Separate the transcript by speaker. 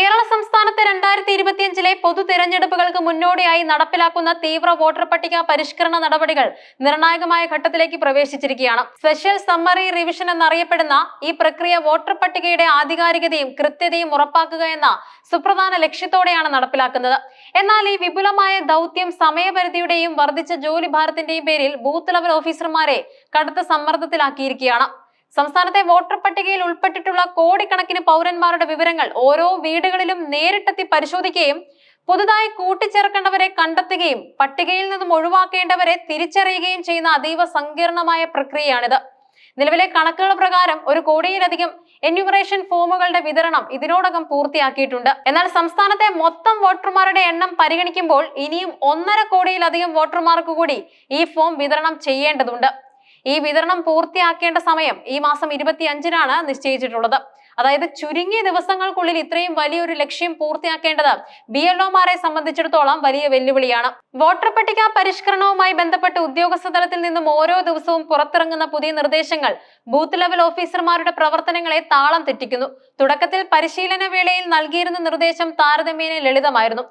Speaker 1: കേരള സംസ്ഥാനത്തെ രണ്ടായിരത്തി ഇരുപത്തിയഞ്ചിലെ പൊതു തിരഞ്ഞെടുപ്പുകൾക്ക് മുന്നോടിയായി നടപ്പിലാക്കുന്ന തീവ്ര വോട്ടർ പട്ടിക പരിഷ്കരണ നടപടികൾ നിർണായകമായ ഘട്ടത്തിലേക്ക് പ്രവേശിച്ചിരിക്കുകയാണ്. സ്പെഷ്യൽ സമ്മറി റിവിഷൻ എന്നറിയപ്പെടുന്ന ഈ പ്രക്രിയ വോട്ടർ പട്ടികയുടെ ആധികാരികതയും കൃത്യതയും ഉറപ്പാക്കുക എന്ന സുപ്രധാന ലക്ഷ്യത്തോടെയാണ് നടപ്പിലാക്കുന്നത്. എന്നാൽ ഈ വിപുലമായ ദൗത്യം സമയപരിധിയുടെയും വർദ്ധിച്ച ജോലി ഭാരത്തിന്റെയും പേരിൽ ബൂത്ത് ലെവൽ ഓഫീസർമാരെ കടുത്ത സമ്മർദ്ദത്തിലാക്കിയിരിക്കുകയാണ്. സംസ്ഥാനത്തെ വോട്ടർ പട്ടികയിൽ ഉൾപ്പെട്ടിട്ടുള്ള കോടിക്കണക്കിന് പൗരന്മാരുടെ വിവരങ്ങൾ ഓരോ വീടുകളിലും നേരിട്ടെത്തി പരിശോധിക്കുകയും പുതുതായി കൂട്ടിച്ചേർക്കേണ്ടവരെ കണ്ടെത്തുകയും പട്ടികയിൽ നിന്നും ഒഴിവാക്കേണ്ടവരെ തിരിച്ചറിയുകയും ചെയ്യുന്ന അതീവ സങ്കീർണമായ പ്രക്രിയയാണിത്. നിലവിലെ കണക്കുകൾ പ്രകാരം ഒരു കോടിയിലധികം എന്യൂമറേഷൻ ഫോമുകളുടെ വിതരണം ഇതിനോടകം പൂർത്തിയാക്കിയിട്ടുണ്ട്. എന്നാൽ സംസ്ഥാനത്തെ മൊത്തം വോട്ടർമാരുടെ എണ്ണം പരിഗണിക്കുമ്പോൾ ഇനിയും ഒന്നര കോടിയിലധികം വോട്ടർമാർക്ക് കൂടി ഈ ഫോം വിതരണം ചെയ്യേണ്ടതുണ്ട്. ഈ വിതരണം പൂർത്തിയാക്കേണ്ട സമയം ഈ മാസം ഇരുപത്തി അഞ്ചിനാണ് നിശ്ചയിച്ചിട്ടുള്ളത്. അതായത് ചുരുങ്ങിയ ദിവസങ്ങൾക്കുള്ളിൽ ഇത്രയും വലിയൊരു ലക്ഷ്യം പൂർത്തിയാക്കേണ്ടത് ബി എൽ ഒമാരെ സംബന്ധിച്ചിടത്തോളം വലിയ വെല്ലുവിളിയാണ്. വോട്ടർ പട്ടിക പരിഷ്കരണവുമായി ബന്ധപ്പെട്ട് ഉദ്യോഗസ്ഥ തലത്തിൽ നിന്നും ഓരോ ദിവസവും പുറത്തിറങ്ങുന്ന പുതിയ നിർദ്ദേശങ്ങൾ ബൂത്ത് ലെവൽ ഓഫീസർമാരുടെ പ്രവർത്തനങ്ങളെ താളം തെറ്റിക്കുന്നു. തുടക്കത്തിൽ പരിശീലന വേളയിൽ നൽകിയിരുന്ന നിർദ്ദേശം താരതമ്യേന ലളിതമായിരുന്നു.